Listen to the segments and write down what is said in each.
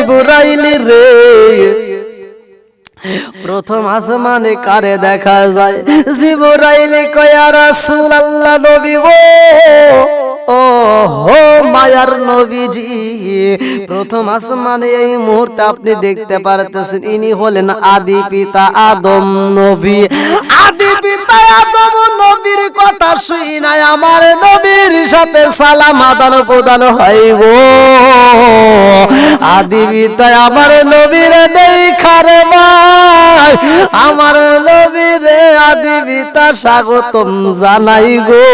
জিবরাইলি রে। প্রথম আসমানে কারে দেখা যায়? জিবরাইলে কয়া রাসূল আল্লাহ নবী ও মায়ার নবীজি, প্রথম আসমানে এই মুহূর্তে আপনি দেখতে পারতেছেন, ইনি হলেন আদি পিতা আদম নবী। আদি পিতা আদম নবীর কথা শুই নাই, আমার নবীর সাথে সালাম আদান প্রদান হয় আদি পিতা আমার নবীর দেখারে ভাই, আমার নবীরে আদি পিতা স্বাগতম জানাই গো।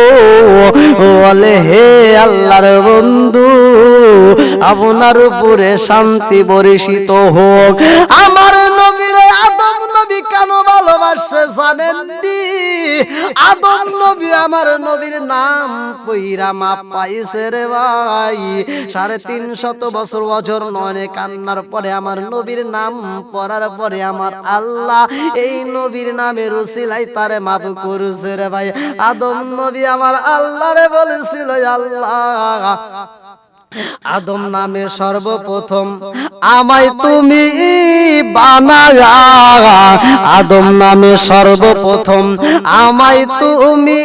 বলে হে আল্লাহর বন্ধু আপনার উপরে শান্তি বর্ষিত হোক। আমার আদম নবী আমার নবীর নাম পইরা মা পাইছে রে ভাই। সাড়ে তিন শত বছর অজর নয়নে কান্নার পরে আমার নবীর নাম পড়ার পরে আমার আল্লাহ এই নবীর নামে রুসিলাই তারে মাফ করছে রে ভাই। আদম নবী আমার আল্লাহ রে বলেছিল, আল্লাহ আদম নামে সর্বপ্রথম আমায় তুমি বানায়া। আদম নামে সর্বপ্রথম আমায় তুমি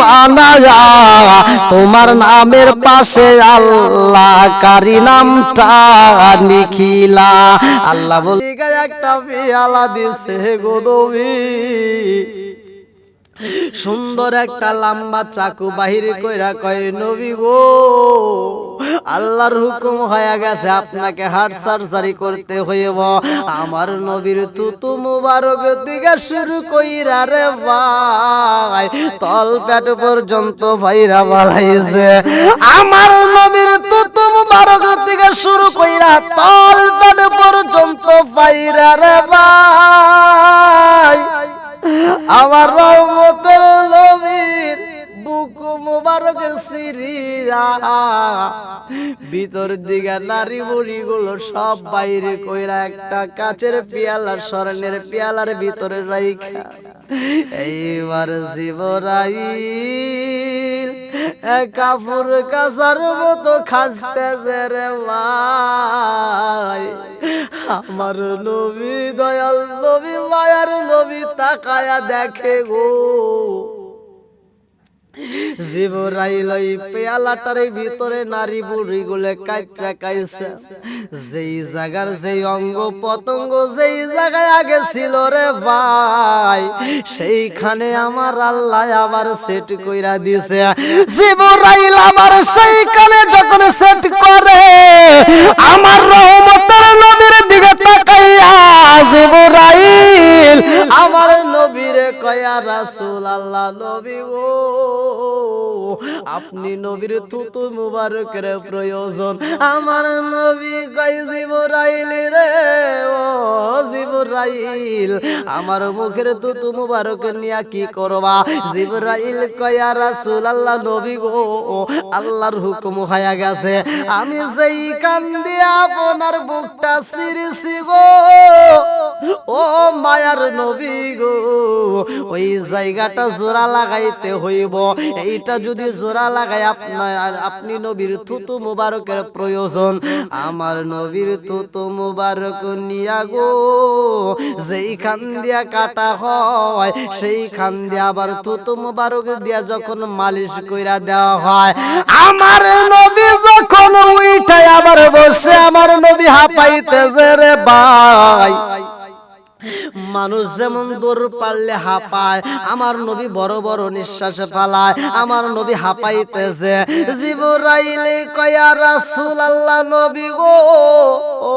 বানায়া। তোমার নামের পাশে আল্লাহ কারি নামটা নিখিলা আল্লাহ বলে একটা পিয়ালা দিছে গোদবী সুন্দর একটা লম্বা চাকু বাহিরে কইরা কয়, নবী গো, আল্লাহর হুকুম হয়ে গেছে, আপনাকে হার্ট সার্জারি করতে হইব। আমার নবীর তুতু মুবারক দিকে শুরু কইরা রে ভাই, তল পেট পর্যন্ত ভাইরা বাড়াইছে আমার নবীর তুতু মুবারক দিকে শুরু কইরা তল পেট পর্যন্ত ভাইরা রে ভাই। আমার রহমতের বুক মুবারক সিরিয়া। ভিতর দিকে নারী বুড়ি গুলো সব বাইরে কইরা একটা কাচের পেয়ালার স্বর্ণের পেয়ালার ভিতরে রাইখা। এইবার জীবরাইল কাপুর কাসার মতো খাসতেছে রে ভাই আমার নবী দয়াল নবী, মায়ার নবী তাকায়া দেখে গো। জিবরাইল ওই পেয়ালাটার ভিতরে নারী বুড়ি গুলে কাচ্চা কাইছে। যেই জায়গার যেই অঙ্গ পতঙ্গ, যেই জায়গায় আগে ছিল রে ভাই, সেইখানে আমার আল্লাহ আবার সেট কইরা দিছে। জিবরাইল আমার সেইখানে যখন সেট করে, আমার রহমতের নবীর দিকে তাকাইয়া জিবরাইল আমার নবীরে কয়া রাসূল আল্লাহ নবী গো আপনি নবীর তুতু মুবারকের প্রয়োজন। আমার নবী কয় জিবরাইল রে ও জিবরাইল আমার মুখের তুতু মুবারক নিয়া কি করবা? জিবরাইল কয়া রাসূল আল্লাহ নবী গো আল্লাহর হুকুম হয়ে গেছে। আমি যেই কান দিয়ে আপনার বুকটা সিরিছি গো। ও মায়ার নবী গো, ওই জায়গাটা জোড়া লাগাইতে হইব। এইটা যদি জোড়া লাগাই, আপনার আপনি নবীর থুতু মুবারকের প্রয়োজন। আমার নবীর থুতু মুবারক নিয়া গো যেই খান দিয়া কাটা হয় সেই খান দিয়া আবার থুতু মুবারক দিয়া যখন মালিশ কইরা দেওয়া হয়, আমার নবী যখন উইঠায় আবার বসে, আমার নবী হাঁপাইতেছে রে ভাই। মানুষ যেমন দৌড় পারলে হাঁপায় আমার নবী বড় বড় নিঃশ্বাস ফালায় আমার নবী হাঁপাইতেছে। জিবরাইলে কয়া রাসূল আল্লাহ নবী গো ও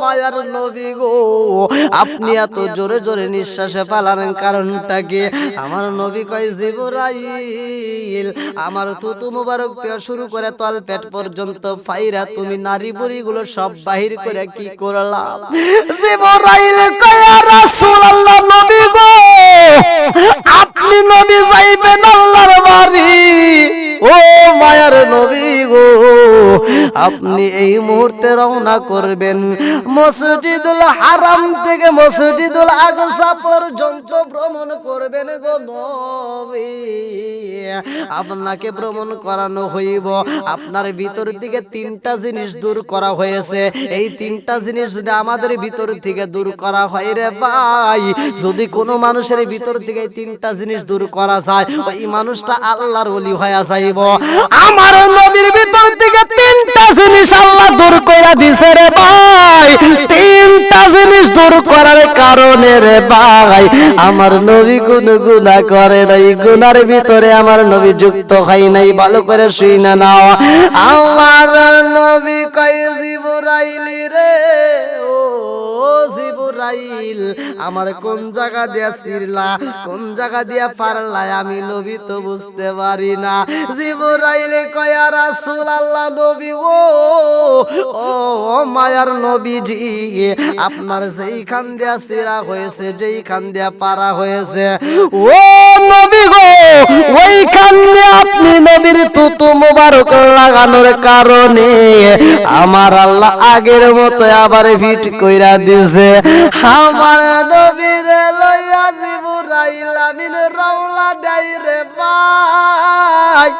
মায়ার নবী গো আপনি এত জোরে জোরে নিঃশ্বাসে কারণটা কি? আমার নবী কয় জিবরাইল আমার তুতু মুবারক থেকে শুরু করে তল পেট পর্যন্ত ফাইরা তুমি নারী বুড়ি গুলো সব বাহির করে কি করলাম জিবরাইল রাসূলুল্লাহ নবী গো! আপনি নবী যাইবেন আল্লাহর বাড়ি। ও মায়ার নবী গো, আপনি এই মুহূর্তে রওনা করবেন মসজিদুল হারাম থেকে মসজিদুল আকসা পর্যন্ত ভ্রমণ করবেন গো নবী। আপনাকে ভ্রমণ করানো হইব। আপনার ভিতর থেকে তিনটা জিনিস দূর করা হয়েছে। এই তিনটা জিনিস যদি আমাদের ভিতর থেকে দূর করা হয় রে ভাই, যদি কোনো মানুষের ভিতর থেকে তিনটা জিনিস দূর করা যায়। ওই মানুষটা আল্লাহর ওলি হয়ে যাইব। আমার নবীর ভিতর থেকে তিনটা জিনিস আল্লাহ দূর কইরা দিছে রে ভাই। তিনটা জিনিস দূর করার কারণে রে ভাই আমার নবী কোন গুনাহ করে নাই গুনার ভিতরে আমার নবী যুক্ত হয় নাই ভালো করে শুই না নাও। আমার নবী কই জিবরাইলি রে জিবরাইল, আমার কোন জায়গা দিয়া সিরলা, কোন জায়গা দিয়া পারলা আমি নবী তো বুঝতে পারি না। জিব্রাইল কয়া রাসূল আল্লাহ নবী ও ও মায়ার নবীজি, আপনার যেইখান দিয়া সিরা হয়েছে, যেইখান দিয়া পারা হয়েছে, ও নবী গো ওইখান আপনি নবীর তুতু মুবারক লাগানোর কারণে আমার আল্লাহ আগের মতো আবার ফিট কইরা দিছে। আমার নবীর লইয়া জিবরাইল রওলা দেই রে ভাই।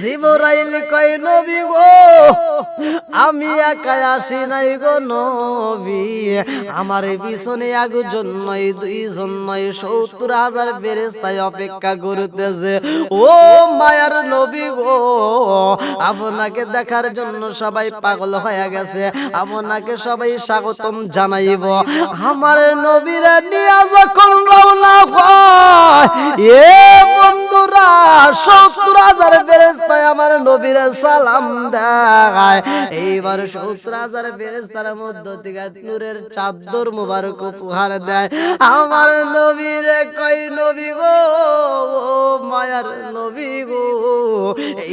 জিবরাইল কই নবী গো, আমি একা আসি নাই গো নবী। আমার পিছনে একজন নয়, দুইজন নয়, সত্তর হাজার ফেরেস্তায় অপেক্ষা করতেছে। ও মায়ার নবী গো, আপনাকে দেখার জন্য সবাই পাগল হয়ে গেছে। আপনাকে সবাই স্বাগতম জানাইব। আমার নবীরা নিয়ে যখন রওনা হয়, এ বন্ধুরা, সত্তর হাজার ফেরেস্তায় আমার নবীর সালাম দেয় এইবার সত্তর হাজার ফেরেস্তার মধ্য থেকে নূরের চাদর মুবারক উপহার দেয়। আমার নবীর কই নবী গো মায়ার নবী গো।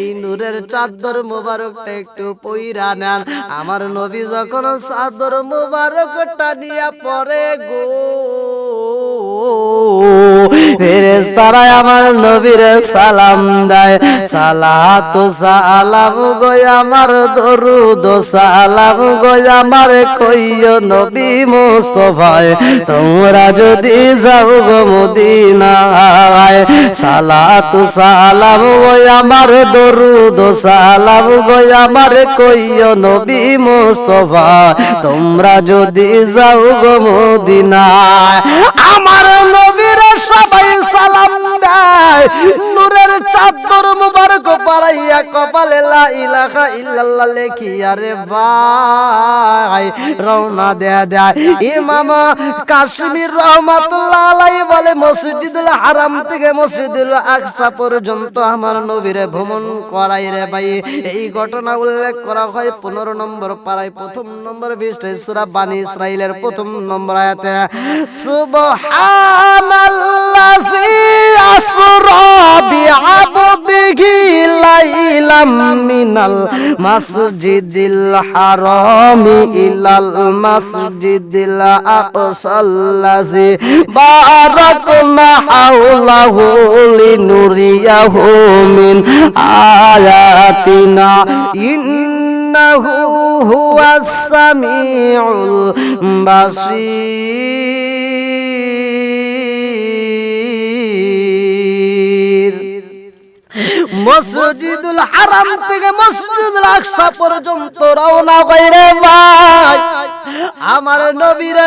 এই নূরের চাদর মুবারকটা একটু পইরা নেন। আমার নবী যখন চাদর মুবারক টানিয়া পরে গো ফেরেস্তারা আমার সালাম দেয়। সালাত সালাম গো আমার সালাম গো আমার কইয় নবী মুস্তফায়। তোমরা যদি যাও গো মদিনায়, সালাত সালাম গো আমার দরুদ সালাম গো আমার কইয় নবী মুস্তফা। তোমরা যদি যাও গো মদিনায়, আমার নবীর সবাই সালাম দেয়। নূরের চাদর মুবারক পারাইয়া কপালে লা ইলাহা ইল্লাল্লাহ লেখিয়া রে ভাই, রওনা দেয়া দেয়। ইমাম কাশ্মীর রহমাতুল্লাহ আলাইহি বলে, মসজিদুল হারাম থেকে মসজিদুল আকসা পর্যন্ত আমার নবীরে ভ্রমণ করাই রে ভাই। এই ঘটনা উল্লেখ করা হয় পনেরো নম্বর পাড়ায়। প্রথম নম্বর পৃষ্ঠায় সূরা বানি ইসরাইলের প্রথম নম্বর আয়াতে। সুবহানাল্লাযী মিনাল মাসজিদিল হারামি ইলাল মাসজিদিল আকসাল্লাযী বারাকনা হাওলাহু লিনুরিয়াহু মিন আয়াতিনা ইন্নাহু হুয়াস সামিউল বাসীর। মসজিদুল হারাম থেকে মসজিদুল আকসা পর্যন্ত রওনা কইরে ভাই। আমার নবীর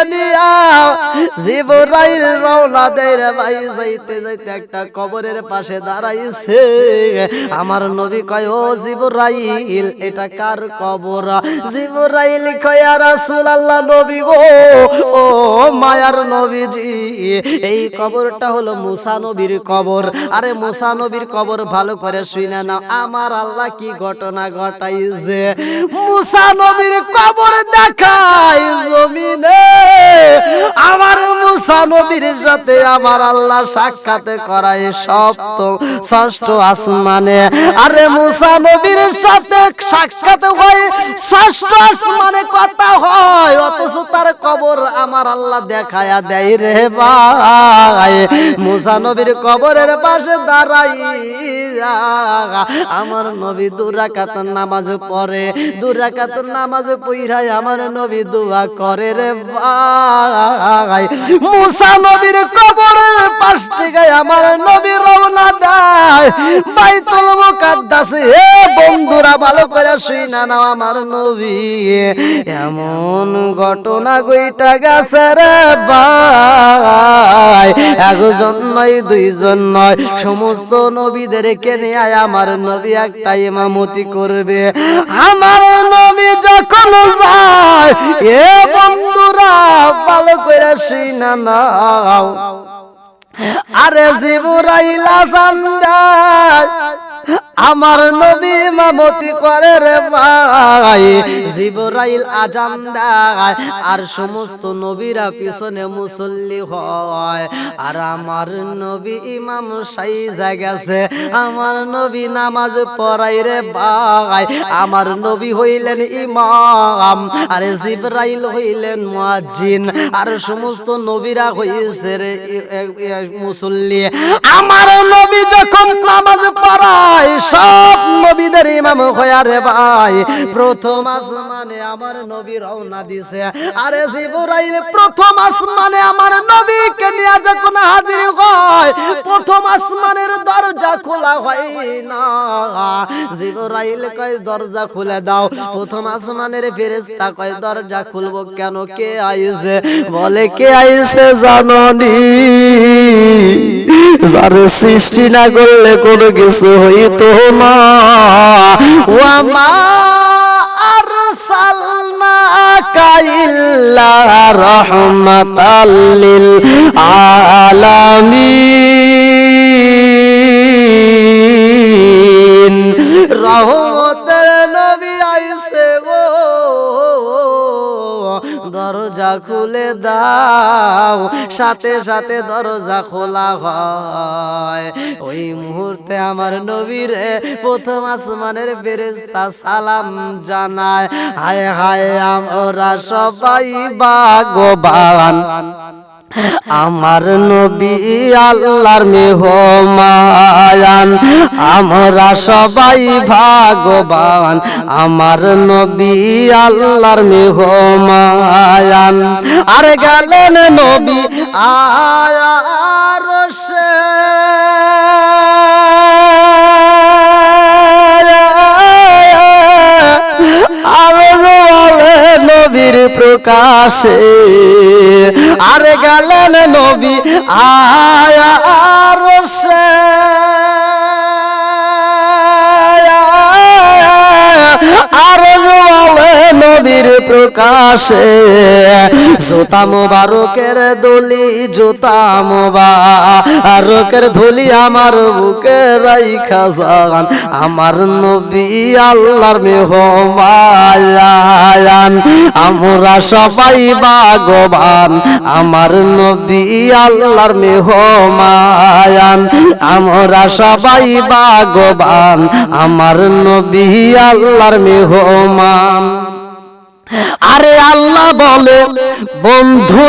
রওনা দেয় রে ভাই, যাইতে যাইতে একটা কবরের পাশে দাঁড়াইছে। আমার নবী কয়, ও এটা কার কবর? নবী গো, ও মায়ার নবীজি, এই কবরটা হলো মুসা নবীর কবর। আরে মুসা নবীর কবর ভালো করে শুনে না আমার আল্লাহ কি ঘটনা ঘটাইছে? মুসা নবীর কবর দেখা নাই জমিনে। আমার মুসা নবীর সাথে আমার আল্লাহ সাক্ষাতে করায় সপ্তম ষষ্ঠ আসমানে। আরে মুসা নবীর সাথে সাক্ষাৎ হয়, ষষ্ঠ আসমানে কথা হয়, অথচ তার কবর আমার আল্লাহ দেখায়া দেয় রে ভাই। মুসা নবীর কবরের পাশে দাঁড়াই আমার নবী দুরাকাত নামাজ পড়ে দুরাকাত নামাজ পইরাই আমার নবী দোয়া করে রে ভাই। মুসা নবীর কবরের পাশ থেকে আমার নবী রওনা দেয়। বাইতুল মুকাদ্দাসে এ বন্ধুরা ভালো করে শুই না নাও আমার নবী। এমন ঘটনা গইটা গেছে রে ভাই। একজন নয় দুইজন নয়। সমস্ত নবীদেরকে নিয়ে আমার নবী একটা ইমামতি করবে। আমার নবী যখন যায় এ বন্ধুরা ভালো করে শুনা নাও। আরে জিবুরাইলা সন্ধ্যা আমার নবী মামতি করে রে ভাই, জিবরাইল আজান দেয়, আর সমস্ত নবীরা পিছনে মুসল্লি হয়। আর আমার নবী ইমাম সাইজা গেছে, আমার নবী নামাজ পড়াই রে ভাই, আমার নবী হইলেন ইমাম, আরে জিবরাইল হইলেন মুয়াজ্জিন, আর সমস্ত নবীরা হইছে রে মুসল্লি। আমার নবী যখন নামাজ পড়ায় সব নবীদের ইমাম হয়া রে ভাই। প্রথম আসমানে আমার নবী রওনা দিছে। আরে জিবরাইল, প্রথম আসমানে আমার নবীকে নিয়ে যখন হাজির হয়, প্রথম আসমানের দরজা খোলা হয় না। জিবরাইল কয়, দরজা খুলে দাও। প্রথম আসমানের ফেরেশতা কয়, দরজা খুলবো কেন? কে আইছে? বলে, কে আইছে জাননি? যার সৃষ্টি না করলে কোনো কিছু হইতো মা লিল আলামিন। রহমতের দাও। সাথে সাথে দরজা খোলা হয়। ওই মুহূর্তে আমার নবীরে প্রথম আসমানের বেরেস্তা সালাম জানায়। হায় হায় আমরা সবাই ভাগবান আমার নবী আল্লাহর মেহমান আমরা সবাই ভাগবান আমার নবী আল্লাহর মেহমান আর গেলেন নবী আয়ার আর নবীর প্রকাশে আরে গেলেন নবী আয়া আর নবীর প্রকাশে। জোতা মোবারকের দলি, জোতা মোবারকের ধুলি আমার বুকে রাইখা যান আমার নবী আল্লাহর মেহমায়ান। আমরা সবাই ভাগবান আমার নবী আল্লাহর মেহমায়ান। আমরা সবাই ভাগবান আমার নবী আল্লাহর মেহমান আরে আল্লাহ বলে বন্ধু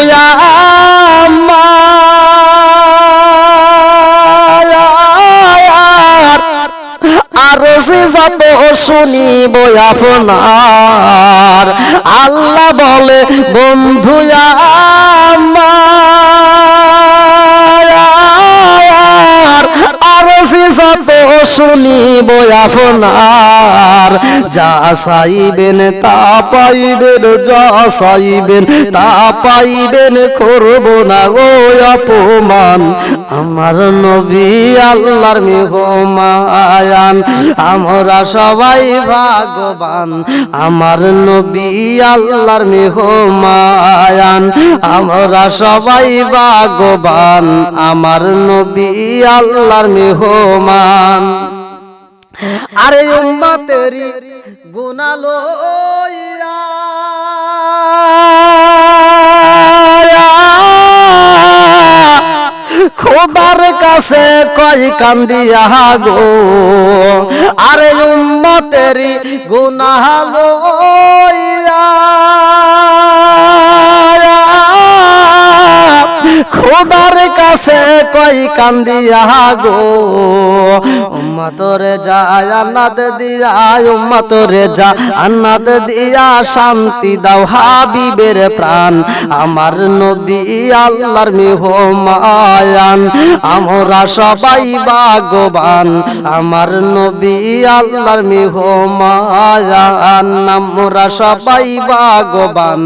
আর সে যত শুনিব আপনার। আল্লাহ বলে বন্ধু শুনিব আপনার। যা চাইবেন তা পাইবেন, যা চাইবেন তা পাইবেন, করব না গো অপমান। আমার নবী আল্লাহর মেহমায়ান, আমরা সবাই ভাগবান আমার নবী আল্লাহর মেহমায়ান, আমরা সবাই ভাগবান আমার নবী আল্লাহর মেহমান। আরে উম্মা তেরি গুনালো খোদার কাছে কয় কান্দিয়া গো? আরে উম্মা তেরি লইয়া খোদার কাছে কই কান্দিয়া গো? উম্মতরে যা আন্নাত দিয়া, উম্মতরে যা আন্নাত দিয়া শান্তি দাও হাবিবের প্রাণ। আমার নবী আল্লাহর মেহমান আমরা সবাই ভাগবান আমার নবী আল্লাহর মেহমান আমরা সবাই ভাগবান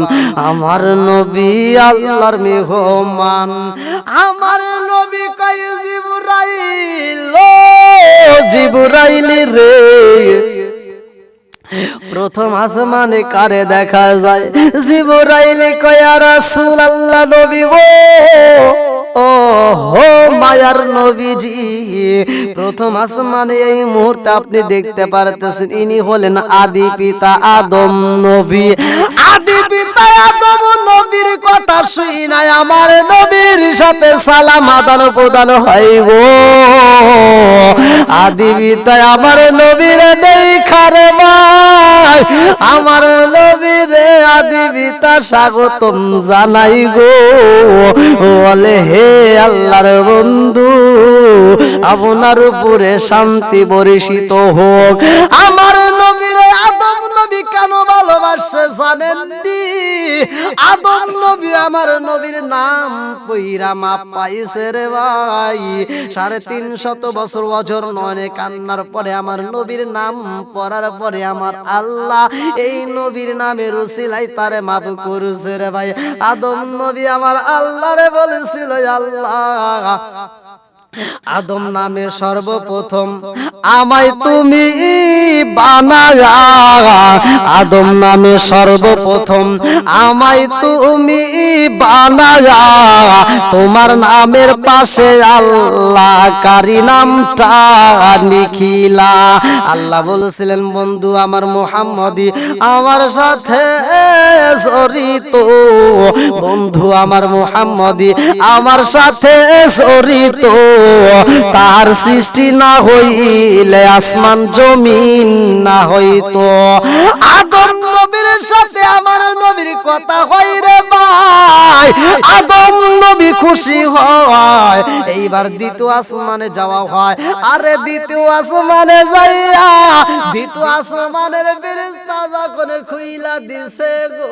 আমার নবী আল্লাহর মেহমান আমার নবী কই জিবরাইল, ও জিবরাইল রে। প্রথম আসমানে কারে দেখা যায়? জিবরাইল কয়া রাসূলুল্লাহ নবী গো ও হো মায়ার নবীজি, প্রথম আসমানে এই মুহূর্তে আপনি দেখতে পারতেছেন, ইনি হলেন আদি পিতা আদম নবী। আদি পিতা আদম নবীর কথা শুই নাই, আমার নবীর সাথে সালাম আদান প্রদান গো। আদি পিতা আমার নবীর দেখারে ভাই আমার নবীর আদি পিতা স্বাগতম জানাই গো। বলে হে আল্লাহর বন্ধু, আপনার উপরে শান্তি বরিষিত হোক। আমার ভালোবাসছে জানেন নি? আদম নবী আমার নবীর নাম পইরা মাপ পাইছে রে ভাই সাড়ে তিন শত বছর বছর নয় কান্নার পরে আমার নবীর নাম পড়ার পরে আমার আল্লাহ এই নবীর নামে রসিলাই তারে মাফ করছে রে ভাই আদম নবী আমার আল্লাহ রে বলেছিল, আল্লাহ, আদম নামে সর্বপ্রথম আমায় তুমি আদম নামে সর্বপ্রথম আমায় তুমি বানায়া। তোমার নামের পাশে আল্লাহ কারি নামটা নিখিলা আল্লাহ বলেছিলেন, বন্ধু, আমার মোহাম্মদি আমার সাথে জড়িত। বন্ধু, আমার মোহাম্মদি আমার সাথে জড়িত। তার সৃষ্টি না হইলে আসমান জমিন না হইতো। আদম নবীর সাথে আমার নবীর কথা হয় রে ভাই। আদম নবী খুশি হয়। এইবার দ্বিতীয় আসমানে যাওয়া হয়। আরে দ্বিতীয় আসমানে যাইয়া, দ্বিতীয় আসমানের ফেরেশতা যখন খুইলা দিছে গো।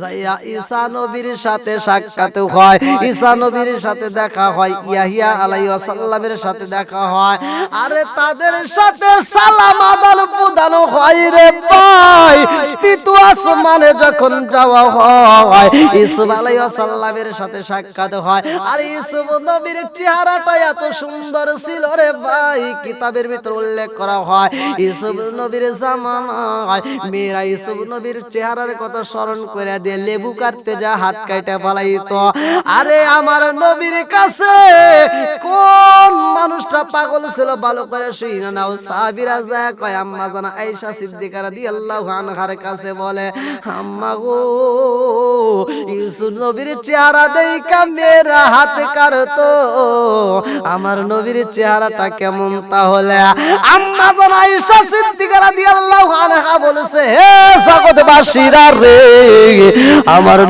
যাইয়া ঈসা নবীর সাথে সাক্ষাৎ হয়। ঈসা নবীর সাথে দেখা হয়। ইয়াহিয়া আলাইহিস সালামের সাথে দেখা হয়। আরে তাদের সাথে সালাম আদান প্রদান হয় রে তৃতীয় আসমানে যখন যাওয়া হয় ইসুফ আলাইহিস সালামের সাথে সাক্ষাৎ হয়। আর ইসুফ নবীর চেহারাটা এত সুন্দর ছিল রে ভাই। কিতাবের ভিতর উল্লেখ করা হয়। ইসুফ নবীর জামানায় মেয়েরা ইসুফ নবীর চেহারার কথা স্মরণ করে দিয়ে লেবু কাটতে যা হাত কাইটা পালাইতো আরে আমার নবীর কাছে কোন মানুষটা পাগল ছিল ভালো করে শুই না নাও। সাবিরা যায় কয় আম্মা জানা আয়েশা সিদ্দিকা রাদিয়াল্লাহু আনহার কাছে বলে আম্মা গো ইউসুফ নবীর চেহারা দেইকা মেয়েরা হাত কারতো আমার নবীর চেহারাটা কেমন তাহলে? আম্মা জানা আয়েশা আমার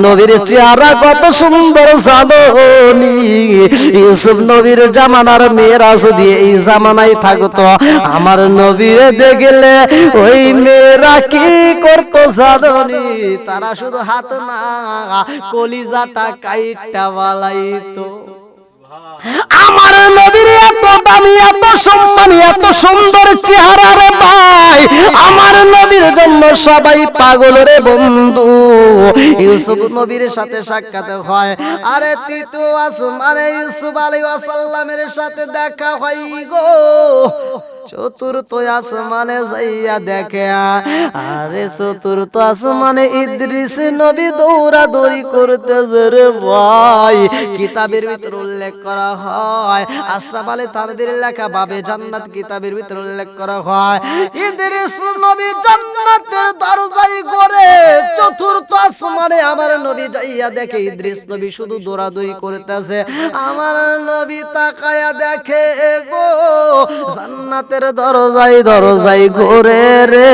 নবীর জামানার মেয়েরা যদি এই জামানায় থাকতো, আমার নবীর দেখলে ওই মেয়েরা কি করতো জানি তারা শুধু হাত না, কলিজাটা কাইটা বালাইতো। আমার নবীর এত দামি, এত সম্মানী এত সুন্দর চেহারা রে ভাই। আমার নবীর জন্য সবাই পাগল রে বন্ধু। ইউসুফ নবীর সাথে সাক্ষাৎ হয়। আরে তিতু আসমানে ইউসুফ আলাইহিস সালামের সাথে দেখা হয় গো। চতুর্থ আসমানে যাইয়া দেখে। আরে চতুর্থ আসমানে ইদ্রিস নবী দৌড়া দৌড়ি করতেছে রে ভাই। কিতাবের ভিতর উল্লেখ করা হয়, আশরাফ আলী তানবীর লেখা বাবে জান্নাত কিতাবের ভিতর উল্লেখ করা হয়। ইদ্রিস নবী জান্নাতের দরজায় করে চতুর্থ আসমানে আমার নবী যাইয়া দেখে, ইদ্রিস নবী শুধু দৌড়াদৌড়ি করতেছে। আমার নবী তাকায়া দেখে গো জান্নাতের দরজায় দরজায় ঘুরে রে।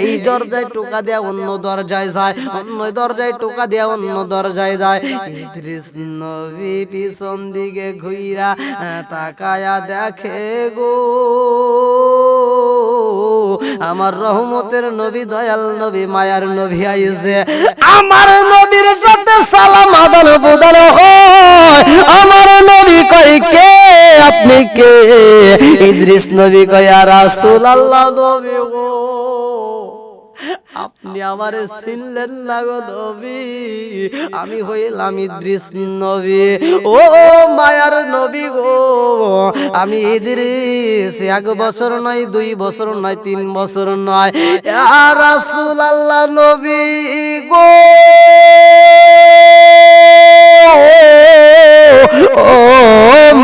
এই দরজায় টোকা দেয়া অন্য দরজায় যায়, অন্য দরজায় টোকা দেয়া অন্য দরজায় যায়। ইদ্রিস নবী পিছন দিকে ঘুইরা তাকায়া দেখে গো। আমার রহমতের নবী, দয়াল নবী, মায়ার নবী আইছে। আমার নবীর সাথে সালাম, আদান প্রদান হয়। আমার নবী কই কে? আপনি কে? ইদ্রিস নবী কয় রাসূল আল্লাহ নবী গো, আপনি আমারে চিনলেন না গো নবী। আমি হইলাম ইদ্রিস নবী। ও মায়ার নবী গো, আমি ইদ্রিস, এক বছর নয়, দুই বছর নয়, তিন বছর নয়। রাসূল আল্লাহ নবী গো।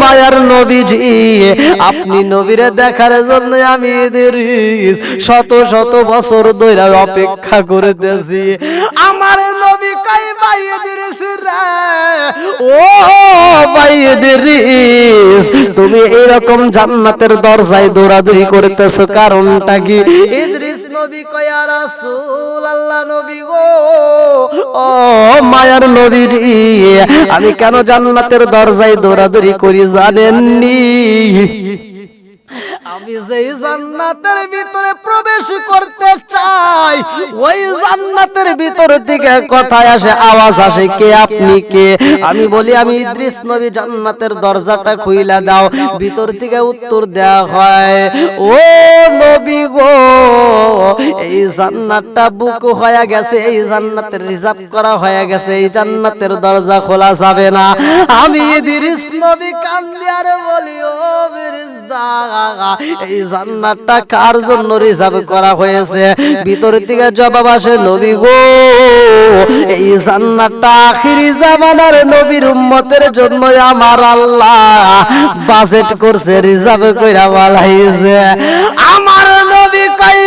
মায়ার নবীজি, আপনি নবীরে দেখার জন্য আমি ইদ্রিস শত শত বছর ধরে অপেক্ষা করতেছি। আমার নবী কাই ইদ্রিস রে? ও ইদ্রিস, তুমি এরকম জান্নাতের দরজায় দৌড়াদৌড়ি করতেছো, কারণটা কি? মায়ার আমি কেন জান্নাতের দরজায় দৌড়াদৌড়ি করি জানেননি? আমি যেই জান্নাতের ভিতরে প্রবেশ করতে চাই, ওই জান্নাতের থেকে কথায় আসে আওয়াজ আসে? কে আপনি কে? আমি বলি, আমি ইদ্রিস নবী জান্নাতের দরজাটা খুইলা দাও, ভিতর উত্তর দেয়া হয়, ও নবী গো, এই জান্নাতটা বুক হয়ে গেছে, এই জান্নাতের রিজার্ভ করা হয়ে গেছে, এই জান্নাতের দরজা খোলা যাবে না। আমি ইদ্রিস নবী বলি, ও এই জান্নাতটা কার জন্য রিজার্ভ করা হয়েছে? ভিতর থেকে জবাব আসে নবী গো। এই জান্নাতটা আখিরি জামানার নবীর উম্মতের জন্য আমার আল্লাহ বাজেট করছে রিজার্ভ কইরা বালাইছে। আমার কই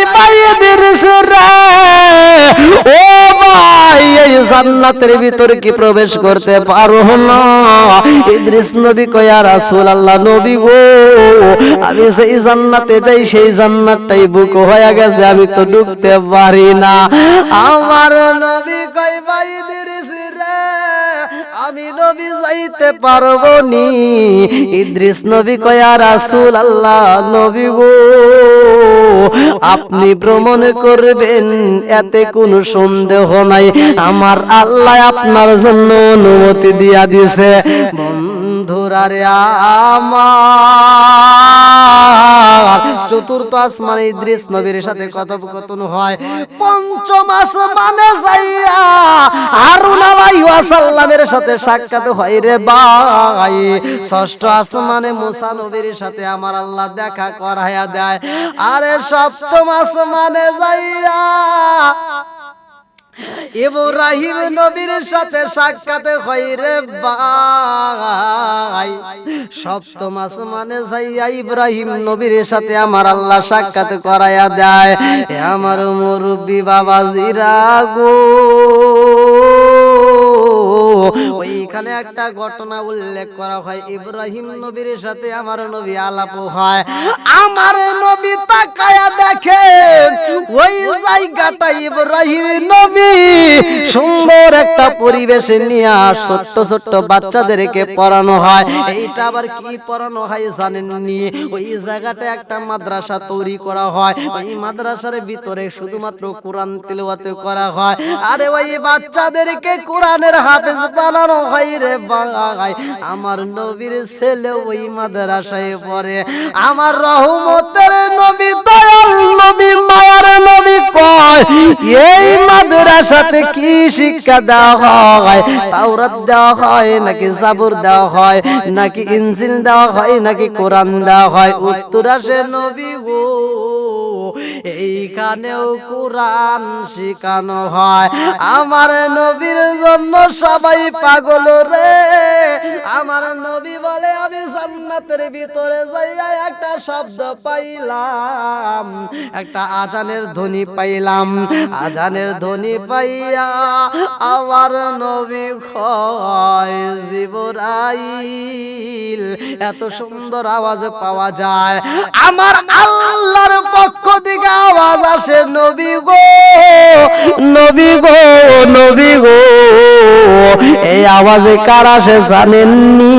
ও ভাই, এই জান্নাতের কি প্রবেশ করতে পারো না? ইদ্রিস নবী কয়া রাসূলুল্লাহ, নবী গো, আমি সেই জান্নাতে যাই, সেই জান্নাতটাই বুক হয়ে গেছে, আমি তো ঢুকতে পারি না। আমার নবী কই আমি নবী যাইতে পারব নি ইদ্রিস নবী কয়া রাসুল আল্লাহ নবী গো, আপনি ভ্রমণ করবেন, এতে কোনো সন্দেহ নাই। আমার আল্লাহ আপনার জন্য অনুমতি দিয়া দিছে। বন্ধুরা রে আমার চতুর্থ আসমানে ইদ্রিস নবীর সাথে কথোপকথন হয়। পঞ্চম আসমানে যাইয়া হারুন আলাইহিসাল্লামের সাথে সাক্ষাৎ হয় রে ভাই। ষষ্ঠ আসমানে মুসা নবীর সাথে আমার আল্লাহ দেখা করায়া দেয়। আরে সপ্তম আসমানে যাইয়া ইব্রাহিম নবীর সাথে সাক্ষাৎ হইরে ভাই। সপ্তম আসমানে যাইয়া ইব্রাহিম নবীর সাথে আমার আল্লাহ সাক্ষাৎ করায়া দেয়। আমার মুরব্বী বাবাজিরা গো। ওইখানে একটা ঘটনা উল্লেখ করা হয়। ইব্রাহিম নবীর সাথে আমার নবী আলাপ হয়। আমার নবী তাকায়া দেখে ওই জায়গাটা ইব্রাহিম নবী। সুন্দর একটা পরিবেশে নিয়ে ছোট্ট ছোট্ট বাচ্চাদেরকে পড়ানো হয়। এইটা আবার কি পড়ানো হয় জানেননি? ওই জায়গাটা একটা মাদ্রাসা তৈরি করা হয়। ওই মাদ্রাসার ভিতরে শুধুমাত্র কোরআন তিলওয়াত করা হয়। আরে ওই বাচ্চাদেরকে কোরআনের হাফেজ বানানো হয় রে ভাই আমার নবীর ছেলে ওই মাদ্রাসায় পড়ে। আমার রহমতের নবী, দয়াল নবী, মায়ার নবী কয়, এই মাদ্রাসাতে কি শিক্ষা দেওয়া হয়? তাওরাত দেওয়া হয় নাকি জাবুর দেওয়া হয়? নাকি ইনজিল দেওয়া হয় নাকি কোরআন দেওয়া হয়? উত্তর আসে নবী গো। এইখানেও কোরআন শেখানো হয়। আমার নবীর জন্য সবাই পাগল রে। আমার নবী বলে, আমি জান্নাতের ভিতরে যাইয়া একটা শব্দ পাইলাম, একটা আজানের ধ্বনি পাইলাম। আজানের ধ্বনি পাইয়া আমার নবী খয় জিবরাইল। এত সুন্দর আওয়াজ পাওয়া যায়। আমার আল্লাহর পক্ষ থেকে আওয়াজ আসে, নবী গো নবী গো নবী গো, এই আওয়াজে কার আসে জানেননি?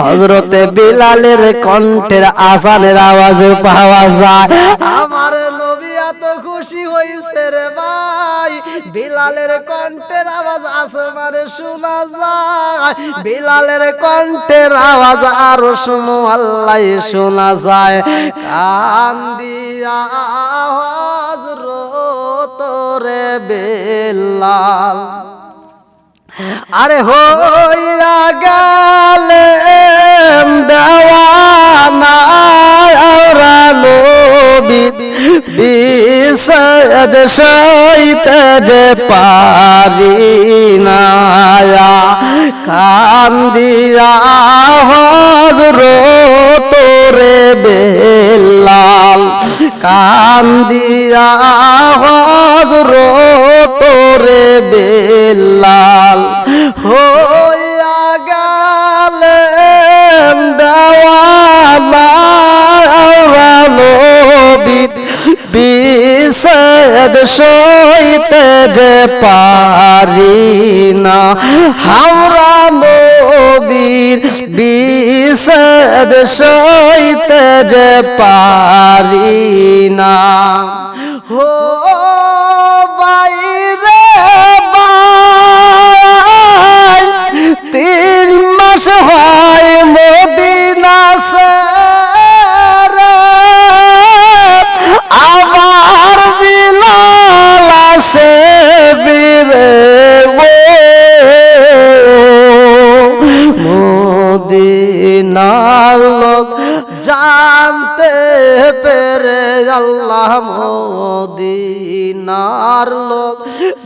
হজরতে বিলালের কণ্ঠের আসানের আওয়াজে পাওয়া যায়। আমার নবী এত খুশি হয়েছে রে ভাই বিলালের কণ্ঠের আওয়াজ আসমানে শোনা যায়। বিলালের কণ্ঠের আওয়াজ আর শুনো, আল্লাহ শোনা যায়। কান দিয়া রে বেলাল আরে হইয়া গেলে বিষদ সইতে যে পারি না কান্দিয়া হজর তোরে বেলাল। কান্দিয়া হজর তোরে বেলাল। হইয়া সইতে যে পারি না হাওড়া নবীর বিষদ সইতে যে পারি না। হো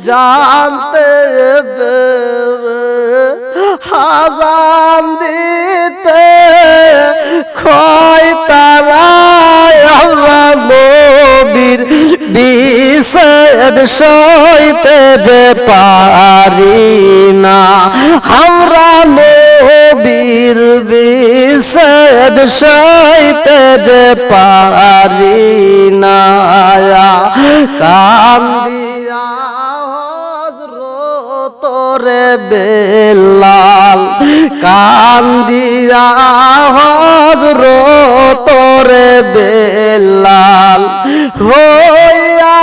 জানতে হাজান দিতে খয় তারা আল্লাহ নবীর বিষদ সইতে যে পারি না, আমরা নবীর বিষদ সইতে যে পারি না কান্দিয়া বেলাল কান্দিয়া হজর তোরে বেলাল। হইয়া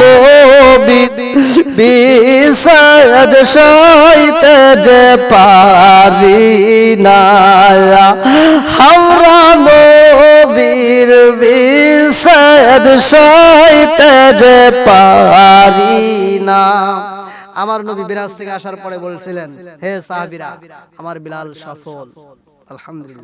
নবী বিষদ সইতে যে পারি না। আমরা নবীর বিষদ সইতে যে পারি না। আমার নবী বিরাজ থেকে আসার পরে বলছিলেন, হে সাহাবিরা, আমার বিলাল সফল। আলহামদুলিল্লাহ।